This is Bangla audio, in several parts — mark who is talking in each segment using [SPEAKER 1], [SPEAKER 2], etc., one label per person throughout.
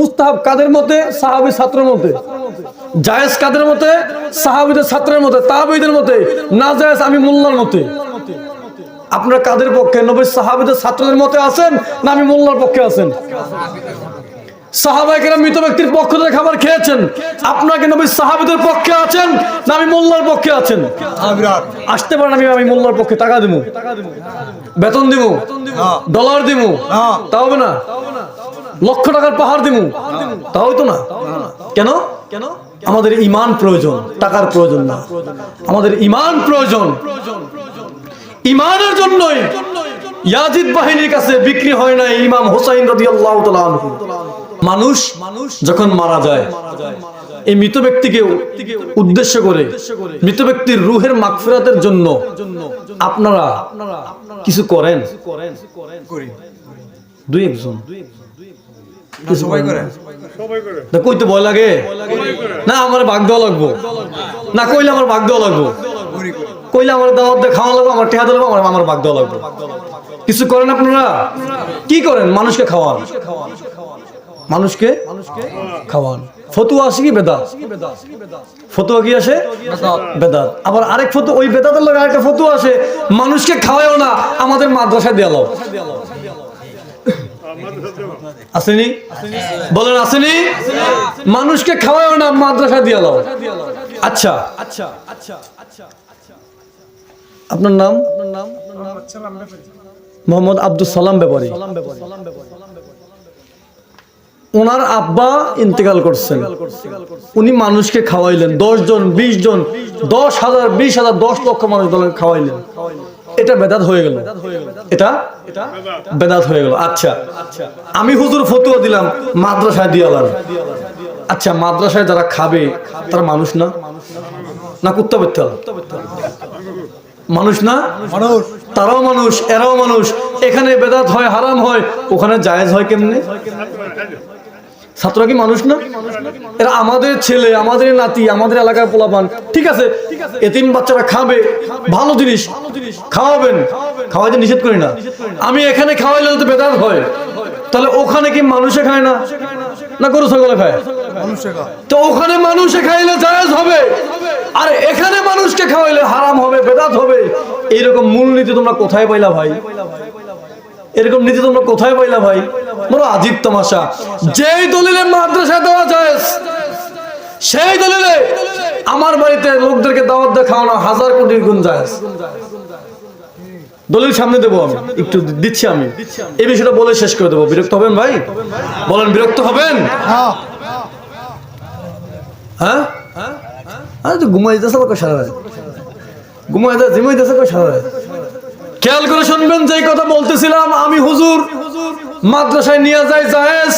[SPEAKER 1] মুস্তাহাব কাদের মতে? সাহাবি ছাত্রের মতে। জায়েজ কাদের মতে? সাহাবিদের ছাত্রের মতে। তাহাবিদের মতে। না জায়েজ আমি মোল্লার মতে। আপনারা কাদের পক্ষে? নবী সাহাবিদের ছাত্রদের মতে আছেন না আমি মোল্লার পক্ষে আছেন? সাহাবাইকেরা মৃত ব্যক্তির পক্ষ থেকে খাবার খেয়েছেন। আপনাকে নবী সাহাবিদের পক্ষে আছেন না আমি মোল্লার পক্ষে আছেন? আসতে পারেন আমি আমি মোল্লার পক্ষে। টাকা দিব। বেতন দিব। ডলার দিব। তা হবে না? লক্ষ টাকার পাহাড় দিব তা হইতো না। কেন? কেন আমাদের ইমান প্রয়োজন, টাকার প্রয়োজন না। আমাদের ইমান প্রয়োজন। ইমানের জন্যই ইয়াজিদ বাহিনীর কাছে বিক্রি হয় না ইমাম হোসাইন রাদিয়াল্লাহু তাআলা আনহু। মানুষ যখন মারা যায়, এই মৃত ব্যক্তিকে উদ্দেশ্য করে মৃত ব্যক্তির রুহের মাগফিরাতের জন্য আপনারা কিছু করেন? দুই একজন।
[SPEAKER 2] সবাই করে।
[SPEAKER 1] না কইতে ভয় লাগে। না আমার ভাগ দেওয়া লাগবো। না কইলে আমার ভাগ দেওয়া লাগবো। কইলে আমার দাওয়াত খাওয়া লাগবো আমার টেহা লাগবো আমার আমার ভাগ দেওয়া লাগবে। কিছু করেন আপনারা? কি করেন? মানুষকে খাওয়ান। মানুষকে খাওয়ান। ফতুয়া আসে কি বেদাত? ফতুয়া কি আসে? বেদাত। আবার আরেক ফতু ওই বেদাতের লগে আরেকটা ফতুয়া আসে। মানুষকে খাওয়ায়ও না আমাদের মাদ্রাসায় দেওয়া আসেনি? বলেন, আসেনি? মানুষকে খাওয়ায়ও না মাদ্রাসায় দিয়ে লাও আচ্ছা। আচ্ছা আচ্ছা আচ্ছা আপনার নাম? আপনার নাম মোহাম্মদ আব্দুল সালাম ব্যাপারী ওনার আব্বা ইন্তেকাল করছেন। উনি মানুষকে খাওয়াইলেন। দশ জন, বিশ জন, দশ হাজার, বিশ হাজার, দশ লক্ষ মানুষ দলের খাওয়াইলেন। এটা বেদাত হয়ে গেল। এটা? বেদাত হয়ে গেল। আচ্ছা। আমি হুজুর ফতুয়া দিলাম মাদ্রাসায় দিয়ালাম আচ্ছা মাদ্রাসায় যারা খাবে তারা মানুষ না? না কুত্তা বেত্তাল মানুষ না?
[SPEAKER 2] মানুষ।
[SPEAKER 1] তারাও মানুষ এরাও মানুষ। এখানে বেদাত হয় হারাম হয় ওখানে জায়েজ হয় কেমনে? ছাত্ররা কি মানুষ না? এরা আমাদের ছেলে, আমাদের নাতি, আমাদের এলাকার পোলাপান। ঠিক আছে? এতিম বাচ্চারা খাবে, ভালো জিনিস, খাওয়াবেন। খাওয়াইতে নিষেধ করি না। আমি এখানে খাওয়াইলে তো বেদাত হয়, তাহলে ওখানে কি মানুষে খায় না? না গরু, ছাগলে খায়? তো ওখানে মানুষে খাইলে জায়েজ হবে। আর এখানে মানুষকে খাওয়াইলে হারাম হবে, বেদাত হবে। এইরকম মূলনীতি তোমরা কোথায় পাইলা ভাই? এরকম নীতি তোমরা কোথায় পাইলা ভাই? বড় আজীব তামাশা। যেই দলিলে মাদ্রাসা দেওয়া যায়, সেই দলিলে আমার বাড়িতে লোকদেরকে দাওয়াত দিয়ে খাওয়ানো হাজার কোটি গুণ যায়। দলিল সামনে দেবো আমি, একটু দিচ্ছি আমি। এই বিষয়টা বলে শেষ করে দেবো। বিরক্ত হবেন ভাই? বলেন, বিরক্ত হবেন?
[SPEAKER 2] হ্যাঁ?
[SPEAKER 1] আরে ঘুমাই যাচ্ছে বা সারা সারা খেয়াল করে শুনবেন যে কথা বলতেছিলাম আমি হুজুর। মাদ্রাসায় নিয়ে যাই জায়েজ।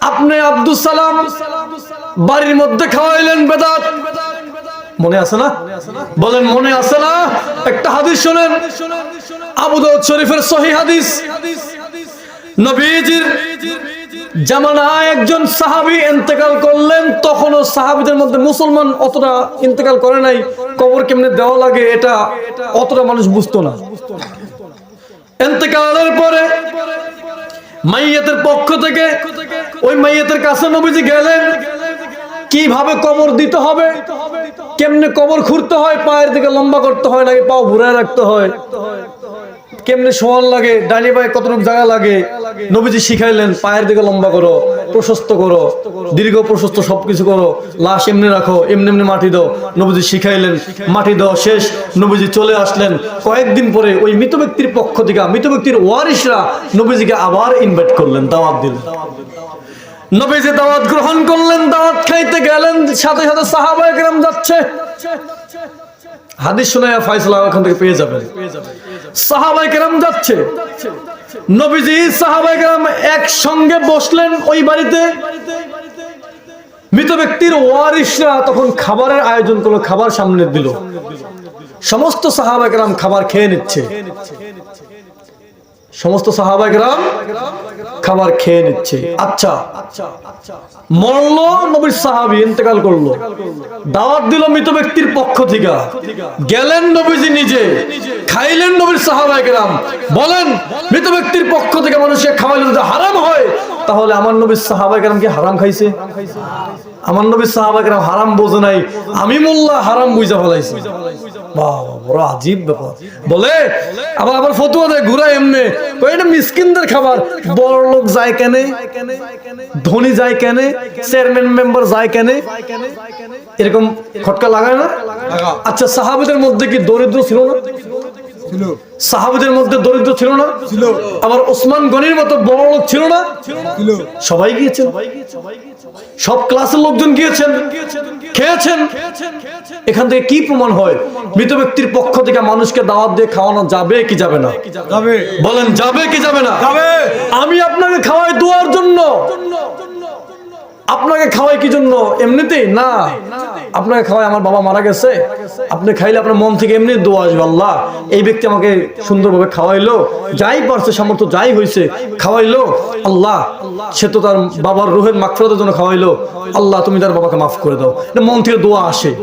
[SPEAKER 1] আপনি আব্দুল সালাম বাড়ির মধ্যে খাওয়াইলেন বেদাত। মনে আছে না? বলেন, মনে আছে না? একটা হাদিস শোনেন। আবু দাউদ শরীফের সহি হাদিস। নবীজির জামানায় একজন সাহাবি ইন্তেকাল করলেন। তখনও সাহাবিদের মধ্যে মুসলমান অতটা ইন্তেকাল করে নাই। কবর কেমনে দেওয়া লাগে এটা অতটা মানুষ বুঝতো না। ইন্তেকালের পরে মাইয়াতের পক্ষ থেকে ওই মাইয়াতের কাছে নবীজি গেলেন। কীভাবে কবর দিতে হবে? কেমনে কবর খুঁড়তে হয়? পায়ের দিকে লম্বা করতে হয় নাকি পাও ভুরায় রাখতে হয়? কেমনে সমান লাগে? ডাইনি পায়ে কতটুকু জায়গা লাগে? নবীজি শিখাইলেন, পায়ের দিকে লম্বা করো, প্রশস্ত করো, দীর্ঘ, প্রশস্ত সবকিছু করো, লাশ এমনি রাখো, এমনি এমনি মাটি দাও। নবীজি শিখাইলেন, মাটি দাও শেষ। নবীজি চলে আসলেন। কয়েকদিন পরে ওই মৃত ব্যক্তির পক্ষ থেকে, মৃত ব্যক্তির ওয়ারিসরা নবীজিকে আবার ইনভাইট করলেন, দাওয়াত দিলেন। নবীজি দাওয়াত গ্রহণ করলেন, দাওয়াত খাইতে গেলেন, সাথে সাথে সাহাবায়ে কেরাম যাচ্ছে। হাদিস শোনায় ফাইসলা ওখান থেকে পেয়ে যাবেন। সাহাবাই কেরাম যাচ্ছে। নবীজি সাহাবাই কেরাম একসঙ্গে বসলেন ওই বাড়িতে। মৃত ব্যক্তির ওয়ারিসরা তখন খাবারের আয়োজন করল, খাবার সামনে দিল। সমস্ত সাহাবাই কেরাম খাবার খেয়ে নিচ্ছে। সমস্ত সাহাবাইকরাম খাবার খেয়ে নিচ্ছে। আচ্ছা মরলো নবীর সাহাবি ইন্তেকাল করল। দাওয়াত দিল মৃত ব্যক্তির পক্ষ থেকে। গেলেন নবীজি নিজে, খাইলেন নবীর সাহাবাইকরাম বলেন, মৃত ব্যক্তির পক্ষ থেকে মানুষকে খাওয়াইলে যদি হারাম হয়, তাহলে আমার নবীর সাহাবাইকরাম কি হারাম খাইছে? আমার নবীর সাহাবাইকরাম হারাম বোঝে নাই। আমি মোল্লা হারাম বুঝা ফেলাইছি। বাহ বড় আজীব ব্যাপার। বলে আবার আবার ফতুয়া দেয় ঘুরা এমনি। কই এটা মিসকিনদের খাবার বড় লোক যায় কেনে ধনী যায় কেনে চেয়ারম্যান মেম্বার যায় কেনে এরকম খটকা লাগায় না? আচ্ছা সাহাবিদের মধ্যে কি দরিদ্র ছিল না?
[SPEAKER 2] ছিল
[SPEAKER 1] সাহাবিদের মধ্যে দরিদ্র ছিল না।
[SPEAKER 2] ছিল।
[SPEAKER 1] আবার ওসমান গনির মতো বড় লোক ছিল না।
[SPEAKER 2] ছিল।
[SPEAKER 1] সবাই গিয়েছেন। সব ক্লাসের লোকজন গিয়েছেন। খেয়েছেন। এখান থেকে কি প্রমাণ হয়? মৃত ব্যক্তির পক্ষ থেকে মানুষকে দাওয়াত দিয়ে খাওয়ানো যাবে কি যাবে না? বলেন যাবে কি যাবে না? আমি আপনাকে খাওয়াই দোয়ার জন্য। আপনাকে খাওয়াই কি জন্য? এমনিতেই? না। আপনাকে খাওয়াই আমার বাবা মারা গেছে। আপনি খাইলে আপনার মন থেকে এমনি দোয়া আসবে আল্লাহ। এই ব্যক্তি আমাকে সুন্দরভাবে খাওয়াইলো। যাই পারছে সামর্থ্য যাই হয়েছে খাওয়াইলো। আল্লাহ সে তো তার বাবার রোহের মাকফরাতের জন্য খাওয়াইলো। আল্লাহ তুমি তার বাবাকে মাফ করে দাও। মন থেকে দোয়া আসে।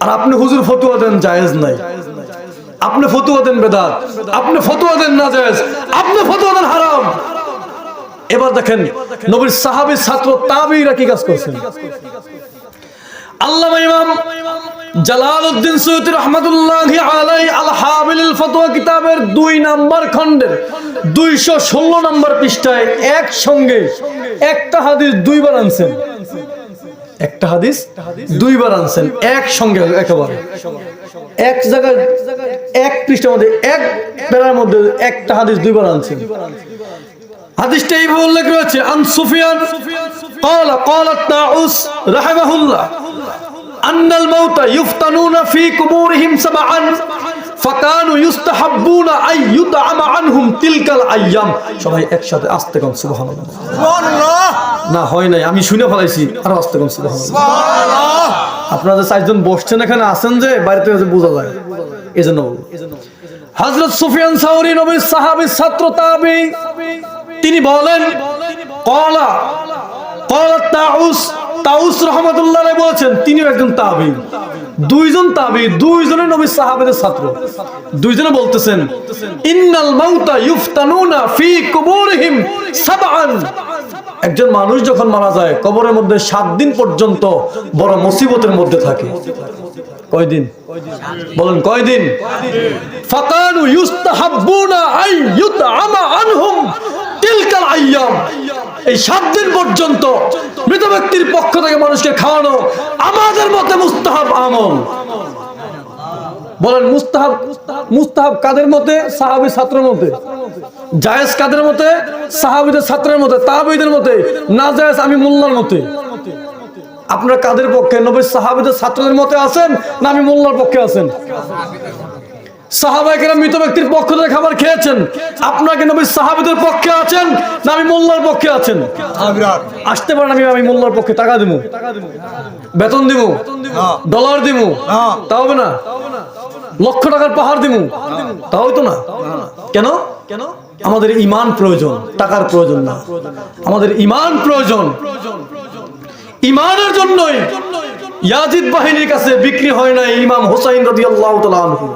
[SPEAKER 1] আর আপনি হুজুর ফতুয়া দেন জায়েজ নাই। আপনি ফতুয়া দেন বেদাত। আপনি ফতুয়া দেন না জায়েজ আপনি ফতুয়া দেন হারাম। এবার দেখেন, নবীর সাহাবী, ছাত্র, তাবিরা কি কাজ করছেন? আল্লামা ইমাম জালালউদ্দিন সৈয়দ রহমাতুল্লাহি আলাই আল হাবিল ফতোয়া কিতাবের দুই নাম্বার খণ্ডের 216 নম্বর পৃষ্ঠায় একসঙ্গে একটা হাদিস দুইবার আনছেন। একটা হাদিস দুইবার আনছেন, একসঙ্গে একেবারে। এক জায়গায়, এক পৃষ্ঠার মধ্যে, এক প্যারার মধ্যে একটা হাদিস দুইবার আনছেন। হাদিসটা এইভাবে উল্লেখ রয়েছে আন সুফিয়ান قال قال الطاعوس رحمه الله أن الموت يفتنون في قبورهم سبعا فكانوا يستحبون أن يدعم عنهم تلك الأيام সবাই একসাথে আস্তে কোন সুবহানাল্লাহ
[SPEAKER 2] সুবহানাল্লাহ
[SPEAKER 1] না হয় নাই আমি শুনে ফেলাইছি আর আস্তে কোন সুবহানাল্লাহ
[SPEAKER 2] সুবহানাল্লাহ
[SPEAKER 1] আপনারা চারজন বসছেন এখানে আছেন যে বাড়িতে এসে বোঝা যায় এই জন্য হজরত সুফিয়ান সাউরি নবীর সাহাবী ছাত্র তাবি তিনি বলেন, কলা কলা তাউস তাউস রহমতুল্লাহ বলেছেন, তিনিও একজন তাবি দুইজন তাবি দুইজনে নবী সাহাবীদের ছাত্র। দুইজনে বলতেছেন, ইন্নাল মাউতা ইউফতানুনা ফি কুবুরিহিম সাবআন। একজন মানুষ যখন মারা যায়, কবরের মধ্যে সাত দিন পর্যন্ত বড় মুসিবতের মধ্যে থাকে। কয়দিন? বলেন, কয়দিন? ফাকানু ইউস্তাহাব্বুনা আই ইউতআমা আনহুম। তিলকাল আইয়াম। এই সাত দিন পর্যন্ত মৃত ব্যক্তির পক্ষ থেকে মানুষকে খাওয়ানো আমাদের মতে মুস্তাহাব আমল। বলেন, মুস্তাহাব মুস্তাহাব কাদের মতে? সাহাবী ছাত্রের মতে। জায়েজ কাদের মতে? সাহাবীদের ছাত্রের মতে তাহাবীদের মতে। না জায়েজ, আমি মোল্লার মতে। আপনারা কাদের পক্ষে? নবীর সাহাবীদের ছাত্রদের মতে আছেন না আমি মোল্লার পক্ষে আছেন? সাহাবাইকেরা মৃত ব্যক্তির পক্ষ থেকে খাবার খেয়েছেন। আপনাকে নবীর সাহাবীদের পক্ষে আছেন না আমি মোল্লার পক্ষে আছেন? আসতে পারেন আমি আমি মোল্লার পক্ষে টাকা দিব বেতন দিব
[SPEAKER 2] হ্যাঁ।
[SPEAKER 1] ডলার দিব
[SPEAKER 2] হ্যাঁ।
[SPEAKER 1] তা হবে না। লক্ষ টাকার পাহাড় দিব তা হইতো না? কেন? কেন? আমাদের ইমান প্রয়োজন টাকার প্রয়োজন না। আমাদের ইমান প্রয়োজন। ইমানের জন্যই ইয়াজিদ বাহিনীর কাছে বিক্রি হয় না ইমাম হোসাইন রাদিয়াল্লাহু তাআলা আনহু।